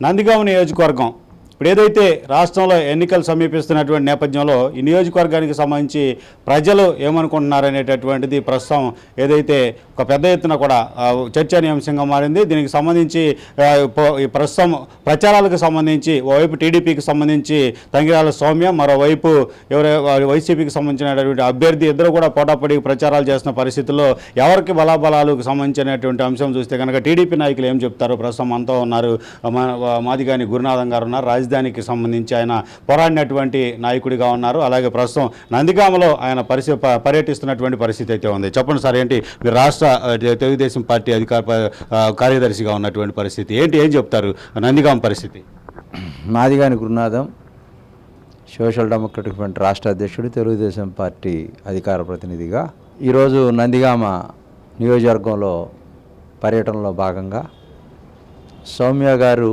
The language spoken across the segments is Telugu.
నందిగామ నియోజకవర్గం ఇప్పుడు ఏదైతే రాష్ట్రంలో ఎన్నికలు సమీపిస్తున్నటువంటి నేపథ్యంలో ఈ నియోజకవర్గానికి సంబంధించి ప్రజలు ఏమనుకుంటున్నారనేటటువంటిది ప్రస్తుతం ఏదైతే ఒక పెద్ద ఎత్తున కూడా చర్చనీయాంశంగా మారింది. దీనికి సంబంధించి ప్రస్తుతం ప్రచారాలకు సంబంధించి ఓవైపు టీడీపీకి సంబంధించి తంగిరాల సౌమ్య మరోవైపు ఎవరై వైసీపీకి సంబంధించినటువంటి అభ్యర్థి ఇద్దరు కూడా పోటాపోటీ ప్రచారాలు చేస్తున్న పరిస్థితుల్లో ఎవరికి బలాబలాలకు సంబంధించినటువంటి అంశం చూస్తే కనుక టీడీపీ నాయకులు ఏం చెప్తారు ప్రస్తుతం మనతో ఉన్నారు. మా- మాదిగాని గురునాథం గారు ఉన్నారు. రాజధానికి సంబంధించి ఆయన పోరాడినటువంటి నాయకుడిగా ఉన్నారు. అలాగే ప్రస్తుతం నందిగామలో ఆయన పరిస్థితి పర్యటిస్తున్నటువంటి పరిస్థితి అయితే ఉంది. చెప్పండి సార్ ఏంటి? మీరు రాష్ట్ర తెలుగుదేశం పార్టీ అధికార కార్యదర్శిగా ఉన్నటువంటి పరిస్థితి. ఏంటి ఏం చెప్తారు నందిగామ పరిస్థితి? Madigani Gurunatham. Social democratic front రాష్ట్ర అధ్యక్షుడు తెలుగుదేశం పార్టీ అధికార ప్రతినిధిగా. ఈరోజు నందిగామ నియోజకవర్గంలో పర్యటనలో భాగంగా సౌమ్య గారు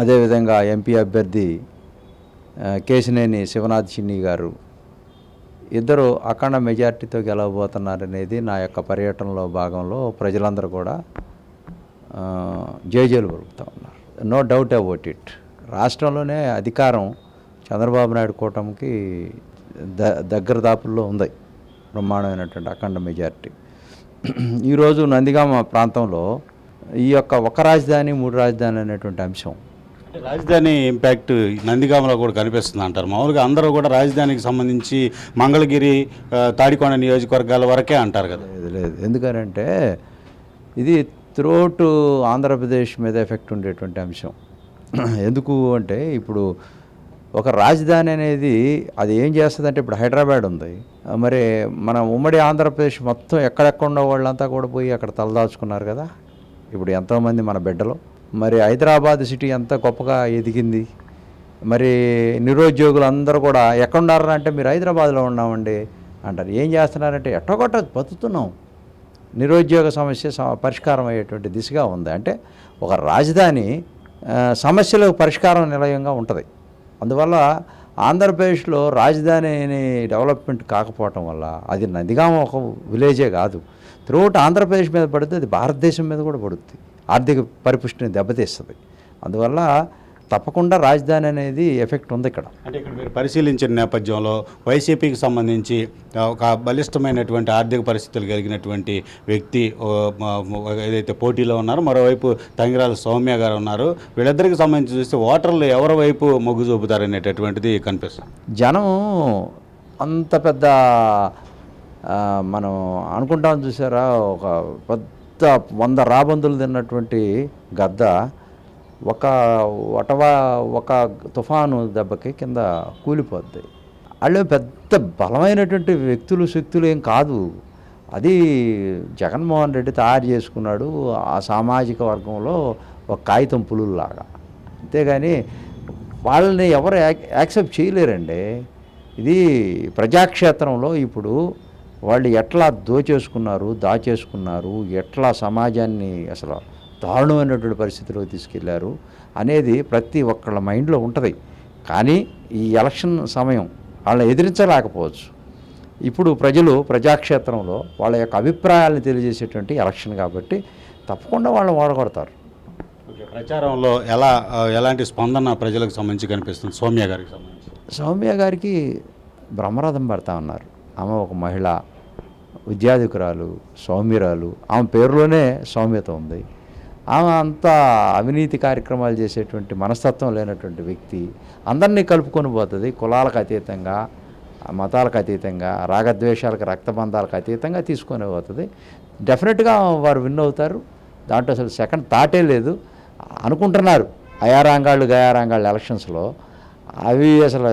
అదేవిధంగా ఎంపీ అభ్యర్థి కేశినేని శివనాథ్ చిన్ని గారు. ఇద్దరు అఖండ మెజార్టీతో గెలవబోతున్నారనేది నా యొక్క పర్యటనలో భాగంలో ప్రజలందరూ కూడా జేజేలు పలుకుతూ ఉన్నారు. నో డౌట్ అబౌట్ ఇట్ రాష్ట్రంలోనే అధికారం చంద్రబాబు నాయుడు కూటమికి ద దగ్గర దాపుల్లో ఉంది. బ్రహ్మాండమైనటువంటి అఖండ మెజార్టీ. ఈరోజు నందిగామ ప్రాంతంలో ఈ యొక్క ఒక రాజధాని మూడు రాజధాని అనేటువంటి అంశం రాజధాని ఇంపాక్ట్ నందిగామలో కూడా కనిపిస్తుంది అంటారు. మామూలుగా అందరూ కూడా రాజధానికి సంబంధించి మంగళగిరి తాడికొండ నియోజకవర్గాల వరకే అంటారు కదా. లేదు లేదు. ఎందుకనంటే ఇది త్రోటు ఆంధ్రప్రదేశ్ మీద ఎఫెక్ట్ ఉండేటువంటి అంశం. ఎందుకు అంటే ఇప్పుడు ఒక రాజధాని అనేది అది ఏం చేస్తుందంటే ఇప్పుడు హైదరాబాద్ ఉంది. మరి మన ఉమ్మడి ఆంధ్రప్రదేశ్ మొత్తం ఎక్కడెక్కడ ఉన్న వాళ్ళంతా కూడా పోయి అక్కడ తలదాచుకున్నారు కదా. ఇప్పుడు ఎంతోమంది మన బిడ్డలు. మరి హైదరాబాద్ సిటీ ఎంత గొప్పగా ఎదిగింది. మరి నిరుద్యోగులు అందరూ కూడా ఎక్కడ అంటే మీరు హైదరాబాద్లో ఉన్నామండి అంటారు. ఏం చేస్తున్నారంటే ఎట్టగొట్ట బతుకుతున్నాం. నిరుద్యోగ సమస్య స- పరిష్కారం అయ్యేటువంటి దిశగా ఉంది. అంటే ఒక రాజధాని సమస్యలకు పరిష్కారం నిలయంగా ఉంటుంది. అందువల్ల ఆంధ్రప్రదేశ్లో రాజధాని అనే డెవలప్మెంట్ కాకపోవటం వల్ల అది నదిగా ఒక విలేజే కాదు. త్రూఅవుట్ ఆంధ్రప్రదేశ్ మీద పడుతుంది అది భారతదేశం మీద కూడా పడుతుంది ఆర్థిక పరిపుష్టిని దెబ్బతీస్తుంది. అందువల్ల తప్పకుండా రాజధాని అనేది ఎఫెక్ట్ ఉంది ఇక్కడ. అంటే ఇక్కడ మీరు పరిశీలించిన నేపథ్యంలో వైసీపీకి సంబంధించి ఒక బలిష్టమైనటువంటి ఆర్థిక పరిస్థితులు కలిగినటువంటి వ్యక్తి ఏదైతే పోటీలో ఉన్నారో మరోవైపు తంగిరాల సౌమ్య గారు ఉన్నారు. వీళ్ళిద్దరికి సంబంధించి చూస్తే ఓటర్లు ఎవరి వైపు మొగ్గు చూపుతారనేటటువంటిది కనిపిస్తుంది. జనం అంత పెద్ద మనం అనుకుంటాం చూసారా ఒక పెద్ద వంద రాబందులు తిన్నటువంటి గద్ద ఒక వటవా ఒక తుఫాను దెబ్బకి కింద కూలిపోద్ది. వాళ్ళు పెద్ద బలమైనటువంటి వ్యక్తులు శక్తులు ఏం కాదు. అది జగన్మోహన్ రెడ్డి తయారు చేసుకున్నాడు ఆ సామాజిక వర్గంలో ఒక కాగితం పులుల్లాగా. అంతేగాని వాళ్ళని ఎవరు యాక్- యాక్సెప్ట్ చేయలేరండి. ఇది ప్రజాక్షేత్రంలో ఇప్పుడు వాళ్ళు ఎట్లా దోచేసుకున్నారు దాచేసుకున్నారు ఎట్లా సమాజాన్ని అసలు దారుణమైనటువంటి పరిస్థితిలోకి తీసుకెళ్ళారు అనేది ప్రతి ఒక్కళ్ళ మైండ్లో ఉంటుంది. కానీ ఈ ఎలక్షన్ సమయం వాళ్ళని ఎదిరించలేకపోవచ్చు. ఇప్పుడు ప్రజలు ప్రజాక్షేత్రంలో వాళ్ళ యొక్క అభిప్రాయాలను తెలియజేసేటువంటి ఎలక్షన్ కాబట్టి తప్పకుండా వాళ్ళని ఓడగొడతారు. ఓకే ప్రచారంలో ఎలా ఎలాంటి స్పందన ప్రజలకు సంబంధించి కనిపిస్తుంది? సౌమ్య గారికి సంబంధించి. సౌమ్య గారికి బ్రహ్మరథం పడతా ఉన్నారు. ఆమె ఒక మహిళ. విద్యాధికురాలు సౌమ్యురాలు ఆమె పేరులోనే సౌమ్యత ఉంది. ఆమె అంత అవినీతి కార్యక్రమాలు చేసేటువంటి మనస్తత్వం లేనటువంటి వ్యక్తి. అందరినీ కలుపుకొని పోతుంది కులాలకు అతీతంగా మతాలకు అతీతంగా రాగద్వేషాలకు రక్తబంధాలకు అతీతంగా తీసుకొని పోతుంది. డెఫినెట్గా వారు విన్ అవుతారు. దాంట్లో అసలు సెకండ్ థాటే లేదు. అనుకుంటున్నారు అయారాంగాళ్ళు గయారాంగాళ్ళు ఎలక్షన్స్లో అవి అసలు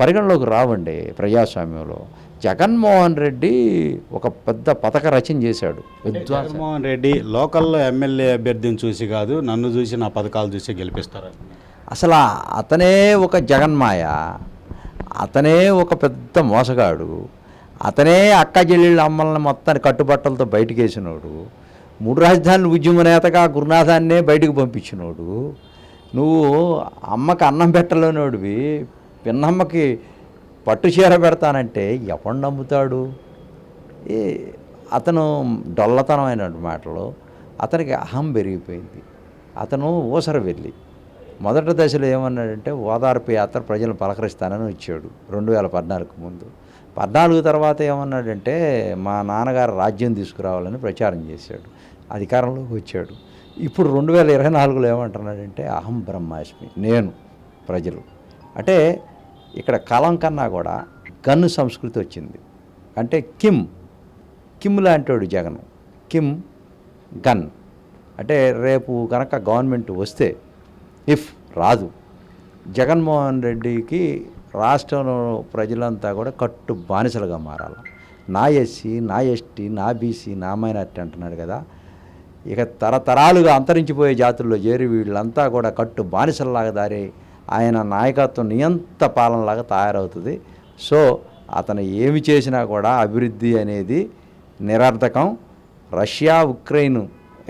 పరిగణలోకి రావండి ప్రజాస్వామ్యంలో. జగన్మోహన్ రెడ్డి ఒక పెద్ద పథక రచన చేశాడు. జగన్మోహన్ రెడ్డి లోకల్లో ఎమ్మెల్యే అభ్యర్థిని చూసి కాదు నన్ను చూసి నా పథకాలు చూసి గెలిపిస్తారు. అసలు అతనే ఒక జగన్మాయ అతనే ఒక పెద్ద మోసగాడు అతనే అక్క చెల్లెళ్ళ అమ్మల్ని మొత్తాన్ని కట్టుబట్టలతో బయటికి వేసినోడు మూడు రాజధానుల ఉద్యమ నేతగా గురునాథాన్నే బయటకు పంపించినోడు నువ్వు అమ్మకి అన్నం పెట్టలేనోడివి పిన్నమ్మకి పట్టు చీర పెడతానంటే ఎవడు నమ్ముతాడు? ఏ అతను డొల్లతనమైన మాటలు అతనికి అహం పెరిగిపోయింది. అతను ఊసర వెళ్ళి మొదటి దశలో ఏమన్నాడంటే ఓదార్పు యాత్ర ప్రజలను పలకరిస్తానని వచ్చాడు రెండు వేల పద్నాలుగు ముందు. పద్నాలుగు తర్వాత ఏమన్నాడంటే మా నాన్నగారు రాజ్యం తీసుకురావాలని ప్రచారం చేశాడు అధికారంలోకి వచ్చాడు. ఇప్పుడు రెండు వేల ఇరవై నాలుగులో ఏమంటున్నాడంటే అహం బ్రహ్మాస్మి నేను ప్రజలు. అంటే ఇక్కడ కలం కన్నా కూడా గన్ను సంస్కృతి వచ్చింది. అంటే కిమ్ కిమ్ లాంటివాడు జగన్. Kim gun. అంటే రేపు కనుక గవర్నమెంట్ వస్తే ఇఫ్ రాదు జగన్మోహన్ రెడ్డికి రాష్ట్రంలో ప్రజలంతా కూడా కట్టు బానిసలుగా మారాలి. నా ఎస్సీ నా ఎస్టీ నా బీసీ నా మైనార్టీ అంటున్నాడు కదా. ఇక తరతరాలుగా అంతరించిపోయే జాతుల్లో చేరి వీళ్ళంతా కూడా కట్టు బానిసల్లాగా దారి ఆయన నాయకత్వం నియంత పాలనలాగా తయారవుతుంది. సో అతను ఏమి చేసినా కూడా అభివృద్ధి అనేది నిరర్థకం. రష్యా ఉక్రెయిన్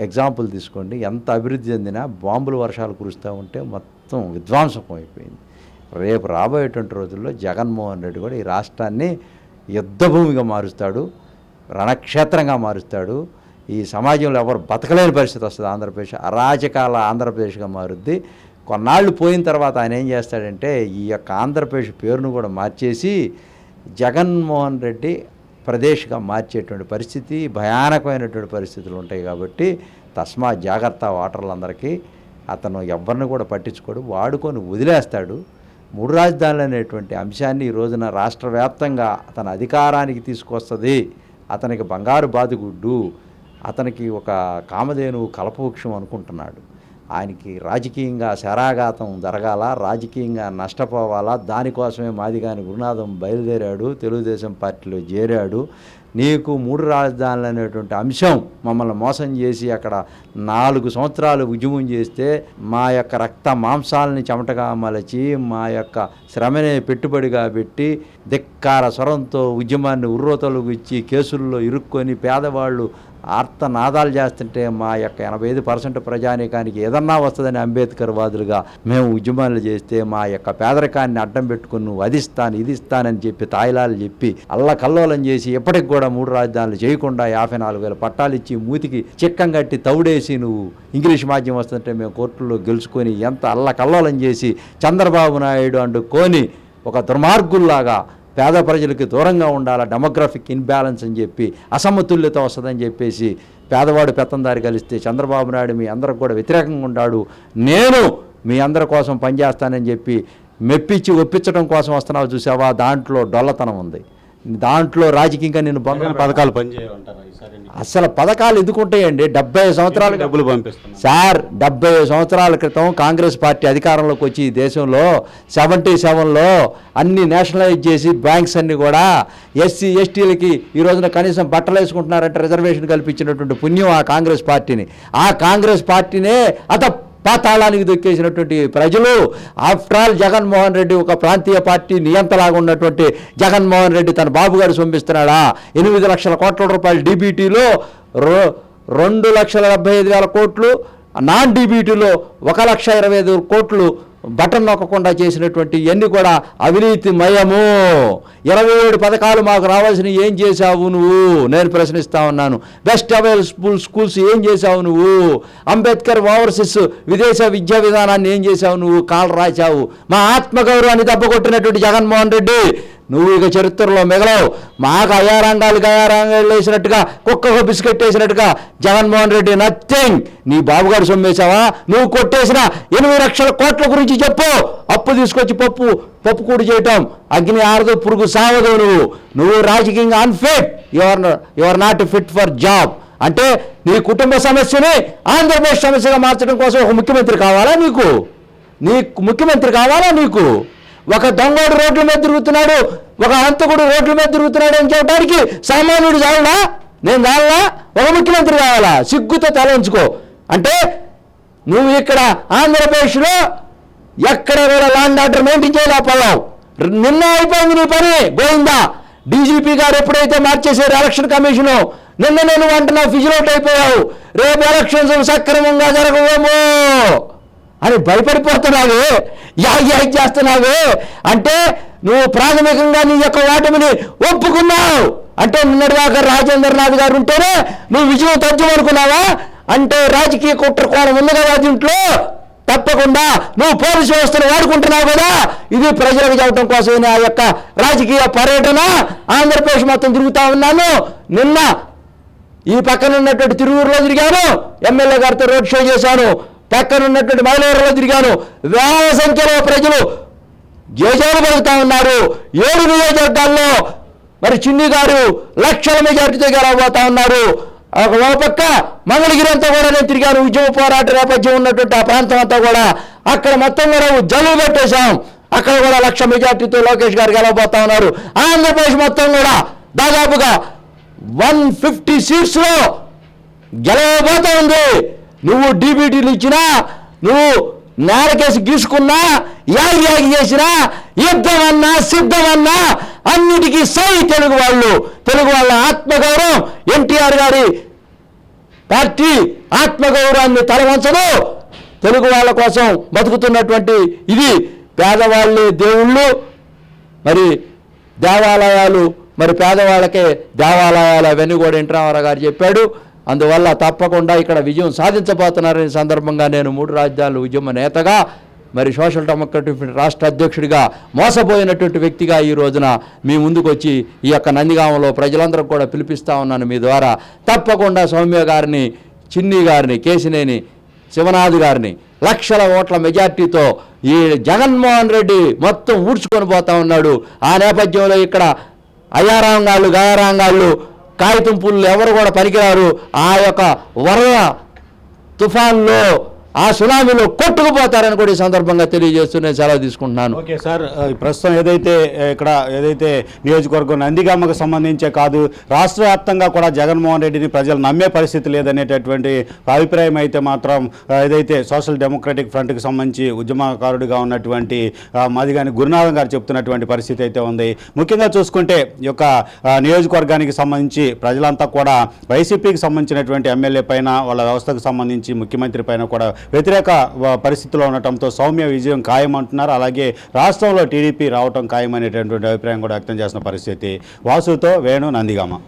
ఎగ్జాంపుల్ తీసుకోండి. ఎంత అభివృద్ధి చెందినా బాంబులు వర్షాలు కురుస్తూ ఉంటే మొత్తం విధ్వంసం అయిపోయింది. రేపు రాబోయేటువంటి రోజుల్లో జగన్మోహన్ రెడ్డి కూడా ఈ రాష్ట్రాన్ని యుద్ధభూమిగా మారుస్తాడు రణక్షేత్రంగా మారుస్తాడు. ఈ సమాజంలో ఎవరు బతకలేని పరిస్థితి వస్తుంది ఆంధ్రప్రదేశ్. అరాజకాల ఆంధ్రప్రదేశ్గా మారుద్ది. కొన్నాళ్ళు పోయిన తర్వాత ఆయన ఏం చేస్తాడంటే ఈ యొక్క ఆంధ్రప్రదేశ్ పేరును కూడా మార్చేసి జగన్మోహన్ రెడ్డి ప్రదేశ్గా మార్చేటువంటి పరిస్థితి భయానకమైనటువంటి పరిస్థితులు ఉంటాయి కాబట్టి తస్మా జాగ్రత్త ఓటర్లందరికీ. అతను ఎవరిని కూడా పట్టించుకోడు వాడుకొని వదిలేస్తాడు. మూడు రాజధానులు అనేటువంటి అంశాన్ని ఈ రోజున రాష్ట్ర వ్యాప్తంగా తన అధికారానికి తీసుకొస్తుంది. అతనికి బంగారు బాదుగుడ్డు అతనికి ఒక కామధేను కలపవృక్షం అనుకుంటున్నాడు. ఆయనకి రాజకీయంగా శరాఘాతం జరగాల రాజకీయంగా నష్టపోవాలా దానికోసమే మాదిగాని గురునాథం బయలుదేరాడు తెలుగుదేశం పార్టీలో చేరాడు. నీకు మూడు రాజధానులు అనేటువంటి అంశం మమ్మల్ని మోసం చేసి అక్కడ నాలుగు సంవత్సరాలు ఉద్యమం చేస్తే మా యొక్క రక్త మాంసాలని చెమటగా మలచి మా యొక్క శ్రమనే పెట్టుబడిగా పెట్టి ధిక్కార స్వరంతో ఉద్యమాన్ని ఉర్రోతలకు ఇచ్చి కేసుల్లో ఇరుక్కొని పేదవాళ్ళు ఆర్తనాదాలు చేస్తుంటే మా యొక్క ఎనభై ఐదు పర్సెంట్ ప్రజానీకానికి ఏదన్నా వస్తుందని అంబేద్కర్ వాదులుగా మేము ఉద్యమాలు చేస్తే మా యొక్క పేదరికాన్ని అడ్డం పెట్టుకుని నువ్వు అది ఇస్తాను ఇది ఇస్తానని చెప్పి తాయిలాలు చెప్పి అల్లకల్లోలం చేసి ఇప్పటికి కూడా మూడు రాజధానులు చేయకుండా యాభై నాలుగు వేల పట్టాలు ఇచ్చి మూతికి చిక్కం కట్టి తౌడేసి నువ్వు ఇంగ్లీష్ మాధ్యమం వస్తుంటే మేము కోర్టులో గెలుచుకొని ఎంత అల్లకల్లోలం చేసి చంద్రబాబు నాయుడు అండుకొని ఒక దుర్మార్గుల్లాగా పేద ప్రజలకి దూరంగా ఉండాలా డెమోగ్రఫిక్ ఇన్బ్యాలెన్స్ అని చెప్పి అసమతుల్యత వస్తుందని చెప్పేసి పేదవాడు పెత్తందారి కలిస్తే చంద్రబాబు నాయుడు మీ అందరికి కూడా వ్యతిరేకంగా ఉంటాడు నేను మీ అందరి కోసం పనిచేస్తానని చెప్పి మెప్పించి ఒప్పించడం కోసం వస్తున్నావు చూసావా? దాంట్లో డొల్లతనం ఉంది. దాంట్లో రాజకీయంగా నేను బంధం పథకాలు అసలు పథకాలు ఎందుకు ఉంటాయండి డెబ్బై సంవత్సరాలు డబ్బులు పంపిస్తున్నారు? సార్ డెబ్బై సంవత్సరాల క్రితం కాంగ్రెస్ పార్టీ అధికారంలోకి వచ్చి ఈ దేశంలో సెవెంటీ సెవెన్లో అన్ని నేషనలైజ్ చేసి బ్యాంక్స్ అన్ని కూడా ఎస్సీ ఎస్టీలకి ఈ రోజున కనీసం బట్టలు వేసుకుంటున్నారంటే రిజర్వేషన్ కల్పించినటువంటి పుణ్యం ఆ కాంగ్రెస్ పార్టీని. ఆ కాంగ్రెస్ పార్టీనే అత పాతాళానికి దొక్కేసినటువంటి ప్రజలు. ఆఫ్టర్ ఆల్ జగన్మోహన్ రెడ్డి ఒక ప్రాంతీయ పార్టీ నియంతలాగా ఉన్నటువంటి జగన్మోహన్ రెడ్డి తన బాబు గారు ఎనిమిది లక్షల కోట్ల రూపాయలు డీబీటీలో రో రెండు లక్షల డెబ్బై ఐదు వేల కోట్లు నాన్ డీబీటీలో ఒక లక్ష ఇరవై ఐదు కోట్లు బటన్ నొక్కకుండా చేసినటువంటి ఇవన్నీ కూడా అవినీతి మయము ఇరవై ఏడు పథకాలు మాకు రావాల్సినవి ఏం చేశావు నువ్వు? నేను ప్రశ్నిస్తా ఉన్నాను. బెస్ట్ అవైలబుల్ స్కూల్స్ ఏం చేశావు నువ్వు? అంబేద్కర్ ఓవర్సీస్ విదేశ విద్యా విధానాన్ని ఏం చేశావు నువ్వు? కాలు రాచావు మా ఆత్మగౌరవాన్ని దెబ్బకొట్టినటువంటి జగన్మోహన్ రెడ్డి నువ్వు ఇక చరిత్రలో మిగలవు. మాకు అయారంగాలు అయారంగాలు వేసినట్టుగా కుక్కకు బిస్కెట్ వేసినట్టుగా జగన్మోహన్ రెడ్డి నథింగ్ నీ బాబుగారు సొమ్మేశావా? నువ్వు కొట్టేసిన ఎనిమిది లక్షల కోట్ల గురించి చెప్పు. అప్పు తీసుకొచ్చి పప్పు పప్పు కూడి చేయటం. అగ్ని ఆరదు పురుగు సావదు నువ్వు. నువ్వు రాజకీయంగా unfit your your not fit for job అంటే నీ కుటుంబ సమస్యని ఆంధ్రప్రదేశ్ సమస్యగా మార్చడం కోసం ఒక ముఖ్యమంత్రి కావాలా నీకు? నీ ముఖ్యమంత్రి కావాలా నీకు? ఒక దొంగోడు రోడ్ల మీద తిరుగుతున్నాడు ఒక హంతకుడు రోడ్ల మీద తిరుగుతున్నాడు అని చెప్పడానికి సామాన్యుడు చాలనా? నేను చాలనా? ఒక ముఖ్యమంత్రి కావాలా? సిగ్గుతో తలంచుకో అంటే నువ్వు ఇక్కడ ఆంధ్రప్రదేశ్లో ఎక్కడ కూడా లాండ్ ఆర్డర్ మెయింటైన్ చేయలేకపోయావు. నిన్న అయిపోయింది నీ పని గోవిందా. డీజీపీ గారు ఎప్పుడైతే మార్చేశారు ఎలక్షన్ కమిషను నిన్న నేను అంటున్నావు ఫిజిలోట్ అయిపోయావు. రేపు ఎలక్షన్స్ సక్రమంగా జరగవేమో. అని భయపడిపోతున్నావు. యా చేస్తున్నావు. అంటే నువ్వు ప్రాథమికంగా నీ యొక్క ఓటమిని ఒప్పుకున్నావు. అంటే నిన్నటిదాకా రాజేంద్రనాథ్ గారు ఉంటేనే నువ్వు విజయం తథ్యం అనుకున్నావా? అంటే రాజకీయ కుట్ర కోణం ఉంది కదా దీంట్లో. తప్పకుండా నువ్వు పోలీసు వ్యవస్థను వాడుకుంటున్నావు కదా. ఇది ప్రజలకు చెప్పడం కోసం ఆ యొక్క రాజకీయ పర్యటన. ఆంధ్రప్రదేశ్ మొత్తం తిరుగుతా ఉన్నాను. నిన్న ఈ పక్కన ఉన్నటువంటి తిరువురులో తిరిగాను. ఎమ్మెల్యే గారితో రోడ్ షో చేశాను. పక్కన ఉన్నటువంటి మైలవరంలో తిరిగాను. వేల సంఖ్యలో ప్రజలు జేజాలు పలుకుతా ఉన్నారు. ఏడు నియోజకవర్గాల్లో మరి చిన్ని గారు లక్షల మెజార్టీతో గెలవబోతా ఉన్నారు. ఒక ఓ పక్క మంగళగిరి అంతా కూడా నేను తిరిగాను. ఉద్యమ పోరాట నేపథ్యం ఉన్నటువంటి ఆ ప్రాంతం అంతా కూడా అక్కడ మొత్తం కూడా జల్లు పెట్టేశాం అక్కడ కూడా లక్ష మెజార్టీతో లోకేష్ గారు గెలవబోతా ఉన్నారు. ఆంధ్రప్రదేశ్ మొత్తం కూడా దాదాపుగా వన్ ఫిఫ్టీ సీట్స్లో గెలవబోతా ఉంది. నువ్వు డీబీటీలు ఇచ్చినా నువ్వు నేలకేసి గీసుకున్నా యాగి యాగి చేసినా యుద్ధం అన్నా అన్నిటికీ సై తెలుగు వాళ్ళు. తెలుగు వాళ్ళ ఆత్మగౌరవం. ఎన్టీఆర్ గారి పార్టీ ఆత్మగౌరవాన్ని తలవంచదు. తెలుగు వాళ్ళ కోసం బతుకుతున్నటువంటి ఇది పేదవాళ్ళే దేవుళ్ళు. మరి దేవాలయాలు మరి పేదవాళ్ళకే దేవాలయాలు అవన్నీ కూడా ఎన్టీ గారు చెప్పాడు. అందువల్ల తప్పకుండా ఇక్కడ విజయం సాధించబోతున్నారనే సందర్భంగా నేను మూడు రాజధానుల ఉద్యమ నేతగా మరి సోషల్ డెమోక్రటిక్ రాష్ట్ర అధ్యక్షుడిగా మోసపోయినటువంటి వ్యక్తిగా ఈ రోజున మీ ముందుకు వచ్చి ఈ యొక్క నందిగామంలో ప్రజలందరూ కూడా పిలిపిస్తా ఉన్నాను మీ ద్వారా. తప్పకుండా సౌమ్య గారిని చిన్ని గారిని కేసినేని శివనాథ్ గారిని లక్షల ఓట్ల మెజార్టీతో ఈ జగన్మోహన్ రెడ్డి మొత్తం ఊడ్చుకొని పోతా ఉన్నాడు. ఆ నేపథ్యంలో ఇక్కడ అయ్యారాంగాళ్ళు గయారాంగాళ్ళు కాగితం పుల్లు ఎవరు కూడా పనికిరారు. ఆ యొక్క వరద తుఫాన్లో ఆ సునామీలో కొట్టుకుపోతారని కూడా ఈ సందర్భంగా తెలియజేస్తూ నేను సెలవు తీసుకుంటున్నాను. Okay sir. ప్రస్తుతం ఏదైతే ఇక్కడ ఏదైతే నియోజకవర్గం నందిగామకు సంబంధించే కాదు రాష్ట్ర వ్యాప్తంగా కూడా జగన్మోహన్ రెడ్డిని ప్రజలు నమ్మే పరిస్థితి లేదనేటటువంటి అభిప్రాయం అయితే మాత్రం ఏదైతే సోషల్ డెమోక్రటిక్ ఫ్రంట్కి సంబంధించి ఉద్యమకారుడిగా ఉన్నటువంటి ఆ, మాదిగాని గురునాథం గారు చెప్తున్నటువంటి పరిస్థితి అయితే ఉంది. ముఖ్యంగా చూసుకుంటే ఈ యొక్క నియోజకవర్గానికి సంబంధించి ప్రజలంతా కూడా వైసీపీకి సంబంధించినటువంటి ఎమ్మెల్యే పైన వాళ్ళ వ్యవస్థకు సంబంధించి ముఖ్యమంత్రి పైన కూడా వ్యతిరేక పరిస్థితుల్లో పరిస్థితిలో ఉండటంతో సౌమ్య విజయం ఖాయం అంటున్నారు అలాగే రాష్ట్రంలో టీడీపీ రావటం ఖాయం అనేటటువంటి అభిప్రాయం కూడా వ్యక్తం చేసిన పరిస్థితి. వాసుతో వేణు నందిగామ.